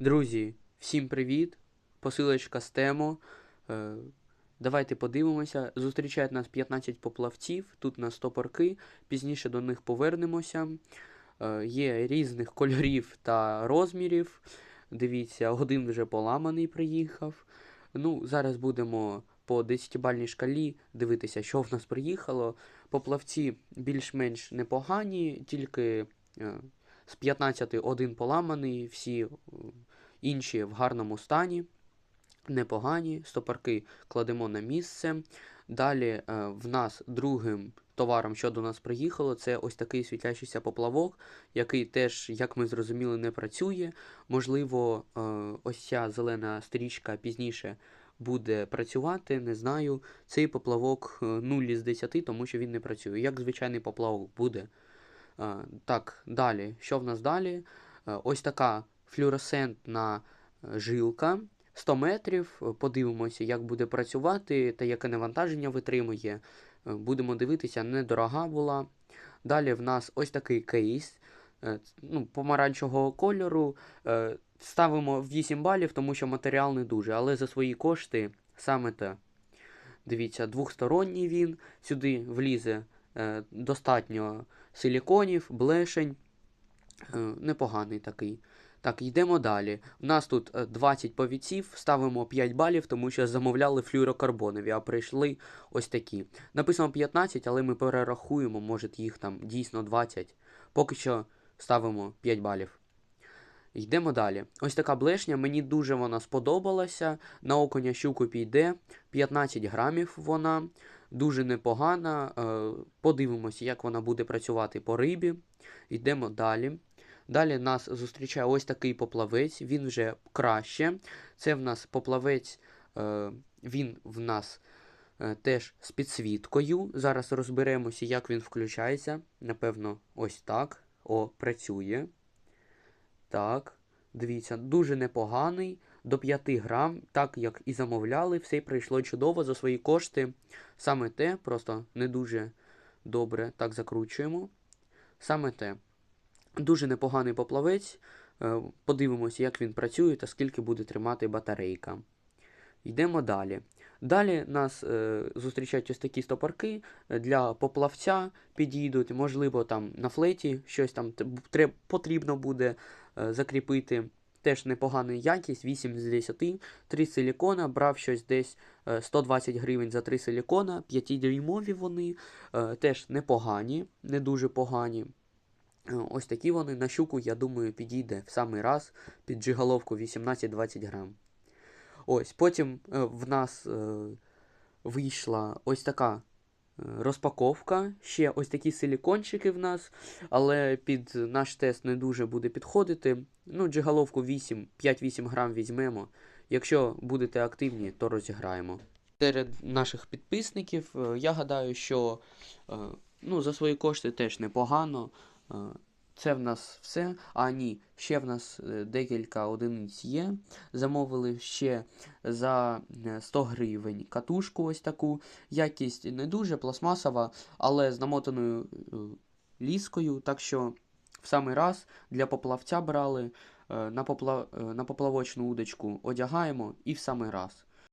Друзі, всім привіт! Посилочка з тему. Е, давайте подивимося. Зустрічають нас 15 поплавців, тут на стопорки, пізніше до них повернемося. Е, є різних кольорів та розмірів. Дивіться, один вже поламаний приїхав. Ну, зараз будемо по 10-бальній шкалі дивитися, що в нас приїхало. Поплавці більш-менш непогані, тільки е, з 15 один поламаний, всі інші в гарному стані, непогані. Стопарки кладемо на місце. Далі е, в нас другим товаром, що до нас приїхало, це ось такий світящийся поплавок, який теж, як ми зрозуміли, не працює. Можливо, е, ось ця зелена стрічка пізніше буде працювати, не знаю. Цей поплавок е, 0 із 10, тому що він не працює. Як звичайний поплавок буде. Е, Так, далі. Що в нас далі? Е, Ось така флюоресцентна е, жилка 100 метрів. Е, Подивимося, як буде працювати та яке навантаження витримує. Е, Будемо дивитися, недорога була. Далі в нас ось такий кейс ну, помаранчевого кольору. Ставимо 8 балів, тому що матеріал не дуже, але за свої кошти саме те. Дивіться, двохсторонній він. Сюди влізе достатньо силіконів, блешень. Непоганий такий. Так, йдемо далі. У нас тут е, 20 повідців, ставимо 5 балів, тому що замовляли флюрокарбонові, а прийшли ось такі. Написано 15, але ми перерахуємо, може їх там дійсно 20. Поки що ставимо 5 балів. Йдемо далі. Ось така блешня, мені дуже вона сподобалася. На окуня щуку піде. 15 грамів вона. Дуже непогана. Е, Подивимося, як вона буде працювати по рибі. Йдемо далі. Далі нас зустрічає ось такий поплавець, він вже краще. Це в нас поплавець, е, він в нас е, теж з підсвіткою. Зараз розберемося, як він включається. Напевно, ось так. О, працює. Так, дивіться, дуже непоганий. До 5 грам, так як і замовляли, все прийшло чудово за свої кошти. Саме те, просто не дуже добре так закручуємо. Саме те. Дуже непоганий поплавець. Е, Подивимося, як він працює та скільки буде тримати батарейка. Йдемо далі. Далі нас е, зустрічають ось такі стопорки е, для поплавця підійдуть, можливо, там на флеті щось там треб- потрібно буде е, закріпити. Теж непогана якість, 8 з 10, 3 силікона, брав щось десь е, 120 гривень за 3 силікона, 5-дюймові вони, е, теж непогані, не дуже погані. Ось такі вони на щуку, я думаю, підійде в самий раз під джиголовку 18-20 грам. Ось, потім е, в нас е, вийшла ось така е, розпаковка. Ще ось такі силікончики в нас, але під наш тест не дуже буде підходити. Ну, джиголовку 8, 5-8 грам візьмемо. Якщо будете активні, то розіграємо. Серед наших підписників я гадаю, що ну, за свої кошти теж непогано. Е, Це в нас все. А ні, ще в нас е, декілька одиниць є. Замовили ще за е, 100 гривень катушку ось таку. Якість не дуже пластмасова, але з намотаною е, ліскою. Так що в самий раз для поплавця брали е, е, на поплавочну удочку одягаємо і в самий раз.